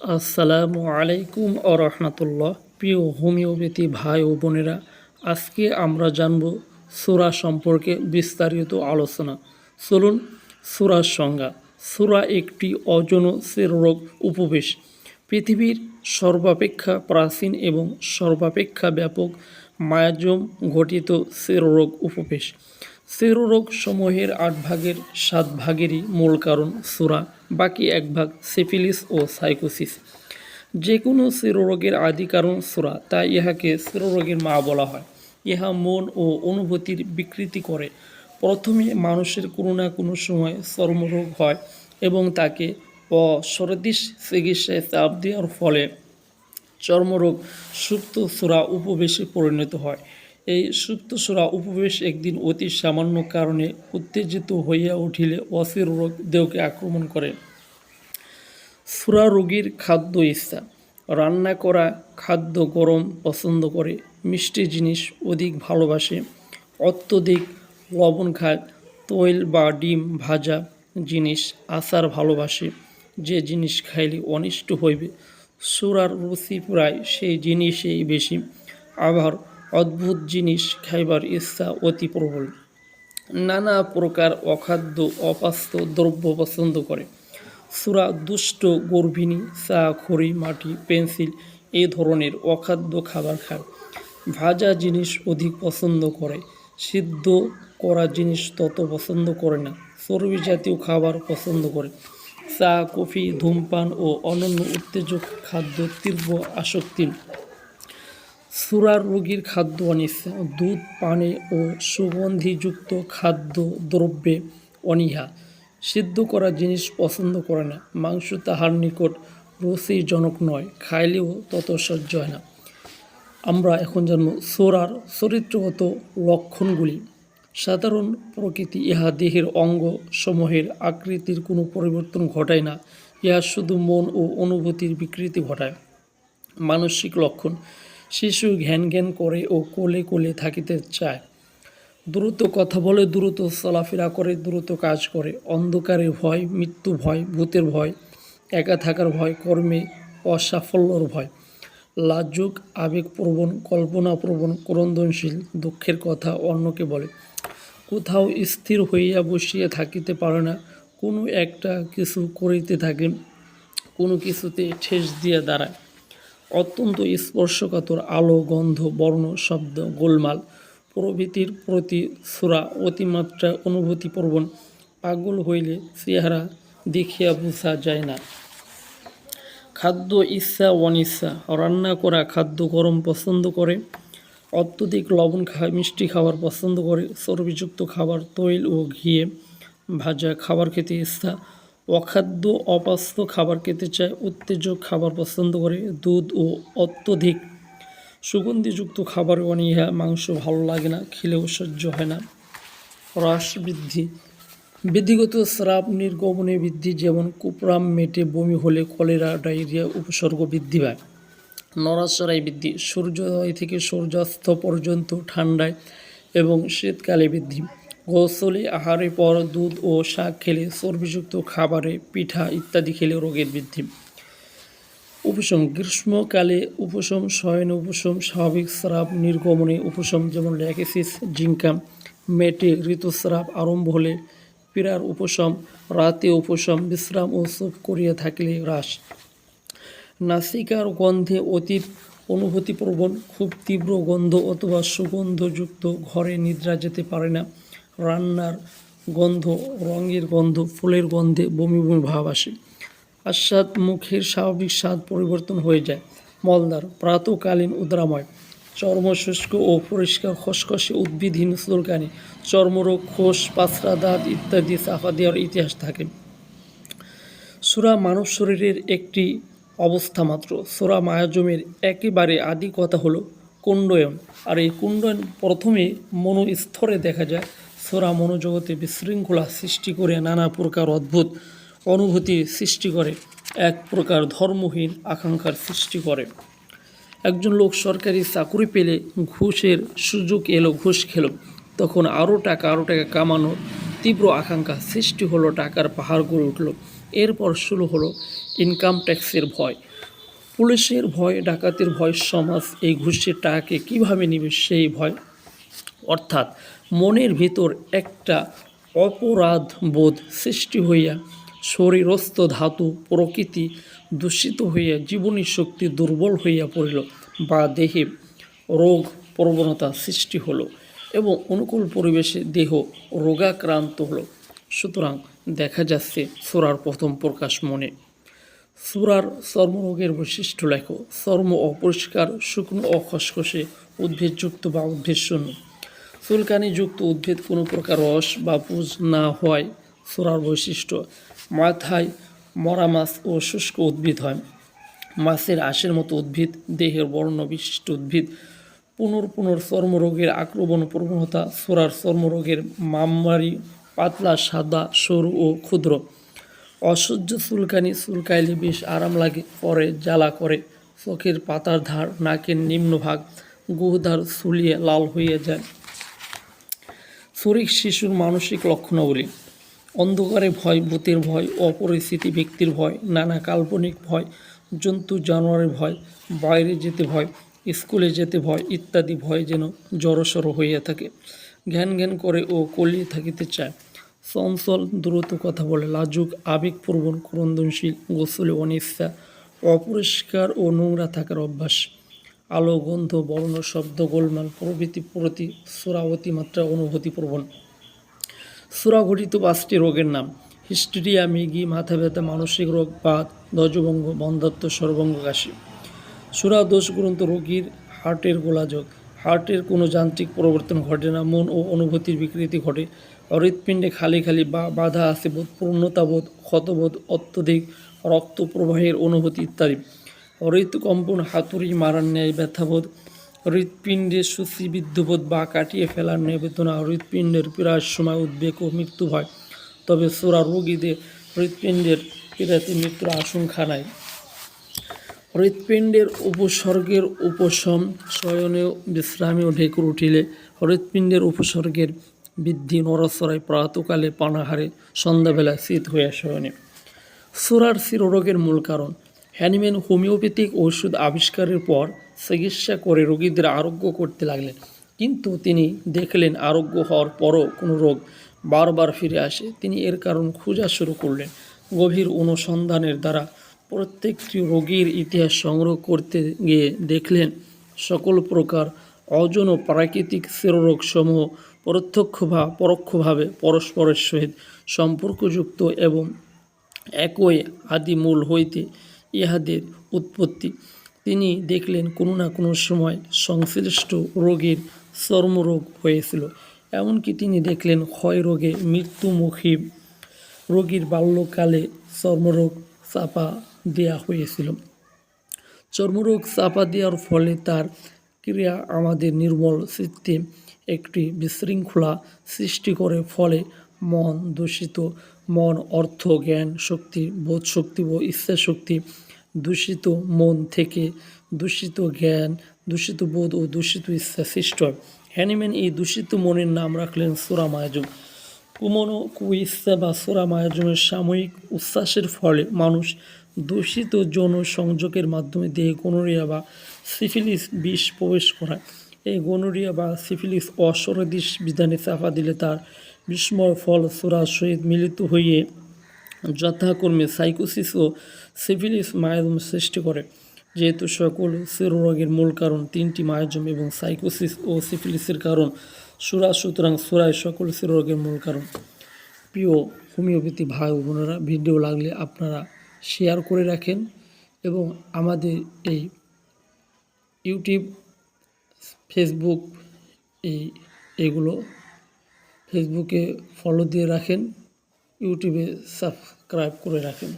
আসসালামু আলাইকুম ও রহমতুল্লাহ। প্রিয় হোমিওপ্যাথি ভাই ও বোনেরা, আজকে আমরা জানব সুরা সম্পর্কে বিস্তারিত আলোচনা। চলুন সুরার সংজ্ঞা। সুরা একটি অজন রোগ উপবেশ। পৃথিবীর সর্বাপেক্ষা প্রাচীন এবং সর্বাপেক্ষা ব্যাপক মায়াজম ঘটিত রোগ উপবেশ। রোগ সমূহের আট ভাগের সাত ভাগেরই মূল কারণ সুরা। বাকি এক ভাগ সিফিলিস ও সাইকোসিস। যে কোনো শিরোরোগের আদি কারণ সুরা তাই ইহাকে শিরোরোগের মা বলা হয়। ইহা মন ও অনুভূতির বিকৃতি করে। প্রথমে মানুষের কোনো না কোনো সময় চর্মরোগ হয় এবং তাকে অসরদিশ চিকিৎসায় চাপ দেওয়ার ফলে চর্মরোগ সুপ্ত সুরা উপবেশে পরিণত হয়। এই সুপ্ত সুরা উপবেশ একদিন অতি সামান্য কারণে উত্তেজিত হইয়া উঠিলে অস্থির রোগ দেহকে আক্রমণ করে। সুরা রোগীর খাদ্য ইচ্ছা। রান্না করা খাদ্য গরম পছন্দ করে। মিষ্টি জিনিস অধিক ভালোবাসে। অত্যধিক লবণ খায়। তৈল বা ডিম ভাজা জিনিস আচার ভালোবাসে। যে জিনিস খাইলে অনিষ্ট হইবে। সুরার রুচি প্রায় সেই জিনিসেই বেশি। আবার অদ্ভুত জিনিস খাইবার ইচ্ছা অতি প্রবল। নানা প্রকার অখাদ্য, অপাস্ত দ্রব্য পছন্দ করে। সুরা দুষ্ট, গর্ভিণী, চা, খড়ি, মাটি, পেন্সিল এই ধরনের অখাদ্য খাবার খায়। ভাজা জিনিস অধিক পছন্দ করে। সিদ্ধ করা জিনিস তত পছন্দ করে না। চর্বি জাতীয় খাবার পছন্দ করে। চা, কফি, ধূমপান ও অন্যান্য উত্তেজক খাদ্য তীব্র আসক্তি সুরার রোগীর খাদ্য অনিচ্ছা। দুধ, পানে ও সুগন্ধিযুক্ত খাদ্য দ্রব্যে অনীহা। সিদ্ধ করা জিনিস পছন্দ করে না। মাংস তাহার নিকট রুচিজনক নয়, খাইলেও তত সহ্য হয় না। আমরা এখন জানব সোরার চরিত্রগত লক্ষণগুলি। সাধারণ প্রকৃতি ইহা দেহের অঙ্গ সমূহের আকৃতির কোনো পরিবর্তন ঘটায় না, ইহা শুধু মন ও অনুভূতির বিকৃতি ঘটায়। মানসিক লক্ষণ, শিশু ঘ্যান ঘ্যান করে ও কোলে কোলে থাকিতে চায়। দ্রুত কথা বলে, দ্রুত চলাফেরা করে, দ্রুত কাজ করে। অন্ধকারে ভয়, মৃত্যু ভয়, ভূতের ভয়, একা থাকার ভয়, কর্মে অসাফল্যর ভয়। লাজুক, আবেগপ্রবণ, কল্পনাপ্রবণ, ক্রন্দনশীল, দুঃখের কথা অন্যকে বলে। কোথাও স্থির হইয়া বসিয়া থাকিতে পারে না। কোনো একটা কিছু করিতে থাকে, কোনো কিছুতে ঠেস দিয়া দাঁড়ায়। অত্যন্ত স্পর্শকাতর আলো, গন্ধ, বর্ণ, শব্দ, গোলমাল। প্রভৃতির প্রতি সুরা অতিমাত্রা অনুভূতিপ্রবণ পাগল হইলে চেহারা দেখিয়া বোঝা যায় না। খাদ্য ইচ্ছা, অনিচ্ছা, রান্না করা, খাদ্য গরম পছন্দ করে, অত্যধিক লবণ খায় মিষ্টি খাবার পছন্দ করে, চর্বিযুক্ত খাবার, তৈল ও ঘিয়ে ভাজা খাবার খেতে ইচ্ছা, অখাদ্য, অপাস্ত খাবার খেতে চায়, উত্তেজক খাবার পছন্দ করে, দুধ ও অত্যধিক সুগন্ধিযুক্ত খাবার অনীহা, মাংস ভালো লাগে না, খেলেও সহ্য হয় না। হ্রাস বৃদ্ধি। বিধিগত স্রাব নির্গমনে বৃদ্ধি, যেমন কুপরাম মেটে বমি হলে কলেরা, ডায়রিয়া, উপসর্গ বৃদ্ধি পায়। নড়াচড়াই বৃদ্ধি। সূর্যোদয় থেকে সূর্যাস্ত পর্যন্ত ঠান্ডায় এবং শীতকালে বৃদ্ধি। গোসলে আহারের পর দুধ ও শাক খেলে চর্বিযুক্ত খাবারে পিঠা ইত্যাদি খেলে রোগের বৃদ্ধি। উপশম গ্রীষ্মকালে উপশম, শয়ন উপশম, স্বাভাবিক স্রাব, নির্গমনে উপশম, যেমন ল্যাকেসিস জিঙ্কা মেটে, ঋতুস্রাব আরম্ভ হলে পীড়ার উপশম, রাতে উপশম, বিশ্রাম ও সুপ করিয়া থাকিলে হ্রাস। নাসিকার গন্ধে অতীত অনুভূতিপ্রবণ, খুব তীব্র গন্ধ অথবা সুগন্ধযুক্ত ঘরে নিদ্রা যেতে পারে না। রান্নার গন্ধ, রঙের গন্ধ, ফুলের গন্ধে বমি বমি ভাব আসে। আস্বাদ মুখের স্বাভাবিক স্বাদ পরিবর্তন হয়ে যায়। মলদার প্রাতকালীন উদ্রাময় চর্ম শুষ্ক ও পরিষ্কার খসখসে উদ্ভিদহীন চুলকানি চর্মরোগ, খোস পাঁচরা দাঁত ইত্যাদি চাপা দেওয়ার ইতিহাস থাকে। সুরা মানব শরীরের একটি অবস্থা মাত্র। সোরা মায়াজমের একেবারে আদি কথা হলো কুণ্ডয়ন। আর এই কুণ্ডয়ন প্রথমে মনোস্তরে দেখা যায়। সোরা মনোজগতে বিশৃঙ্খলা সৃষ্টি করে নানা প্রকার অদ্ভুত অনুভূতি সৃষ্টি করে, এক প্রকার ধর্মহীন আকাঙ্ক্ষার সৃষ্টি করে। একজন লোক সরকারি চাকরি পেলে ঘুষের সুযোগ এলো, ঘুষ খেল। তখন আরও টাকা আরও টাকা কামানোর তীব্র আকাঙ্ক্ষা সৃষ্টি হলো, টাকার পাহাড় গড়ে উঠল। এরপর শুরু হলো ইনকাম ট্যাক্সের ভয়। পুলিশের ভয়, ডাকাতের ভয়, সমাজ এই ঘুষের টাকাকে কীভাবে নিবে সেই ভয়? অর্থাৎ মনের ভিতর একটা অপরাধ বোধ সৃষ্টি হইয়া শরীরস্থ ধাতু প্রকৃতি দূষিত হইয়া জীবনী শক্তি দুর্বল হইয়া পড়িল বা দেহে রোগ প্রবণতা সৃষ্টি হলো এবং অনুকূল পরিবেশে দেহ রোগাক্রান্ত হলো। সুতরাং দেখা যাচ্ছে সোরার প্রথম প্রকাশ মনে। সুরার চর্মরোগের বৈশিষ্ট্য লেখো। চর্ম অপরিষ্কার, শুকনো অখসখসে উদ্ভিদযুক্ত বা উদ্ভিদশূন্য। চুলকানিযুক্ত উদ্ভিদ কোনো প্রকার রস বা পুজ না হয় সুরার বৈশিষ্ট্য, মাথায় মরা মাছ ও শুষ্ক উদ্ভিদ হয়। মাছের আঁশের মতো উদ্ভিদ, দেহের বর্ণ বিশিষ্ট উদ্ভিদ, পুনর পুনর চর্মরোগের আক্রমণ প্রবণতা, সোরার চর্মরোগের মামমারি, পাতলা, সাদা, সরু ও ক্ষুদ্র। অসহ্য চুলকানি চুলকাইলে বেশ আরাম লাগে, পরে জ্বালা করে। চোখের পাতার ধার, নাকের নিম্নভাগ গুহধার চুলিয়ে লাল হয়ে যায়। শরীর শিশুর মানসিক লক্ষণাবলী অন্ধকারে ভয়, ভূতের ভয়, অপরিস্থিতি ব্যক্তির ভয়, নানা কাল্পনিক ভয়, জন্তু জানোয়ারের ভয়, বাইরে যেতে ভয়, স্কুলে যেতে ভয় ইত্যাদি ভয় যেন জড়সড় হইয়া থাকে। জ্ঞান জ্ঞান করে ও কলিয়ে থাকিতে চায়। চঞ্চল দ্রুত কথা বলে, লাজুক, আবেগপ্রবণ, ক্রন্দনশীল, গোসলে অনিচ্ছা, অপরিষ্কার ও নোংরা থাকার অভ্যাস। আলো, গন্ধ, বর্ণ, শব্দ, গোলমাল প্রভৃতি প্রতি সুরা অতিমাত্রা অনুভূতি প্রবণ সুরা ঘটিত পাঁচটি রোগের নাম। হিস্টেরিয়া, মিগি, মাথা ব্যথা, মানসিক রোগ, বাত, ধ্বজভঙ্গ, বন্ধাত্ম সর্বঙ্গ কাশি। সুরা দোষগ্রন্থ রোগীর হার্টের গোলাযোগ। হার্টের কোনো যান্ত্রিক পরিবর্তন ঘটে না। মন ও অনুভূতির বিকৃতি ঘটে। হৃৎপিণ্ডে খালি খালি বা বাধা আছে। বোধ পূর্ণতাবোধ ক্ষতবোধ, অত্যধিক রক্ত প্রবাহের অনুভূতি ইত্যাদি। হৃৎকম্পন হাতুড়ি মারার ন্যায় ব্যথাবোধ হৃৎপিণ্ডে সুচিবিদ্ধবোধ বা কাটিয়ে ফেলার ন্যায় বেদনা হৃৎপিণ্ডের পীড়ার সময় উদ্বেগ ও মৃত্যু হয়, তবে সোরা রোগীদের হৃৎপিণ্ডের পীড়াতে মৃত্যুর আশঙ্কা নাই। হৃৎপিণ্ডের উপসর্গের উপশম শয়নে বিশ্রামে ঢেকুর উঠিলে হৃৎপিণ্ডের উপসর্গের বৃদ্ধি নরসরায় প্রাতকালে পানাহারে সন্ধ্যাবেলায় শীত হইয়া শয়নে। সুরার শিরোরোগের মূল কারণ হ্যানিম্যান হোমিওপ্যাথিক ওষুধ আবিষ্কারের পর চিকিৎসা করে রোগীদের আরোগ্য করতে লাগলেন। কিন্তু তিনি দেখলেন আরোগ্য হওয়ার পরও কোনো রোগ বারবার ফিরে আসে। তিনি এর কারণ খোঁজা শুরু করলেন। গভীর অনুসন্ধানের দ্বারা প্রত্যেকটি রোগীর ইতিহাস সংগ্রহ করতে গিয়ে দেখলেন, সকল প্রকার অজন ও প্রাকৃতিক শিরোরোগসমূহ প্রত্যক্ষ বা পরোক্ষভাবে পরস্পরের সহিত সম্পর্কযুক্ত এবং একই আদি মূল হইতে ইহাদের উৎপত্তি। তিনি দেখলেন কোনো না কোনো সময় সংশ্লিষ্ট রোগীর চর্মরোগ হয়েছিল। এমনকি তিনি দেখলেন ক্ষয় রোগে মৃত্যুমুখী রোগীর বাল্যকালে চর্মরোগ চাপা দেওয়া হয়েছিল। চর্মরোগ চাপা দেওয়ার ফলে তার ক্রিয়া আমাদের নির্মল চিত্তে একটি বিশৃঙ্খলা সৃষ্টি করে, ফলে মন দূষিত মন, অর্থ, জ্ঞান, শক্তি, বোধ শক্তি ও ইচ্ছা শক্তি, দূষিত মন থেকে দূষিত জ্ঞান, দূষিত বোধ ও দূষিত ইচ্ছা সৃষ্ট। হয় হ্যানিম্যান এই দূষিত মনের নাম রাখলেন সুরা মায়াজুম। কুমনো কুইচ্ছা বা সোরা মায়াজমের সাময়িক উচ্ছ্বাসের ফলে মানুষ দূষিত যৌন সংযোগের মাধ্যমে দেহে গনোরিয়া বা সিফিলিস বিষ প্রবেশ করায়। এই গনোরিয়া বা সিফিলিস অসরদিস বিধানে চাপা দিলে তার বিস্ময় ফল সোরার সহিত মিলিত হইয়ে যথাক্রমে সাইকোসিস ও সিভিলিস মায়াজম সৃষ্টি করে। যেহেতু সকল শিরোরোগের মূল কারণ তিনটি মায়াজম এবং সাইকোসিস ও সিফিলিসের কারণ, সুরা সুতরাং সুরায় সকল শিরোরোগের মূল কারণ। প্রিয় হোমিওপ্যাথি ভাই বোনেরা, ভিডিও লাগলে আপনারা শেয়ার করে রাখেন এবং আমাদের এই ইউটিউব, ফেসবুক, এই এগুলো ফেসবুকে ফলো দিয়ে রাখেন ইউটিউবে সাবস্ক্রাইব করে রাখেন।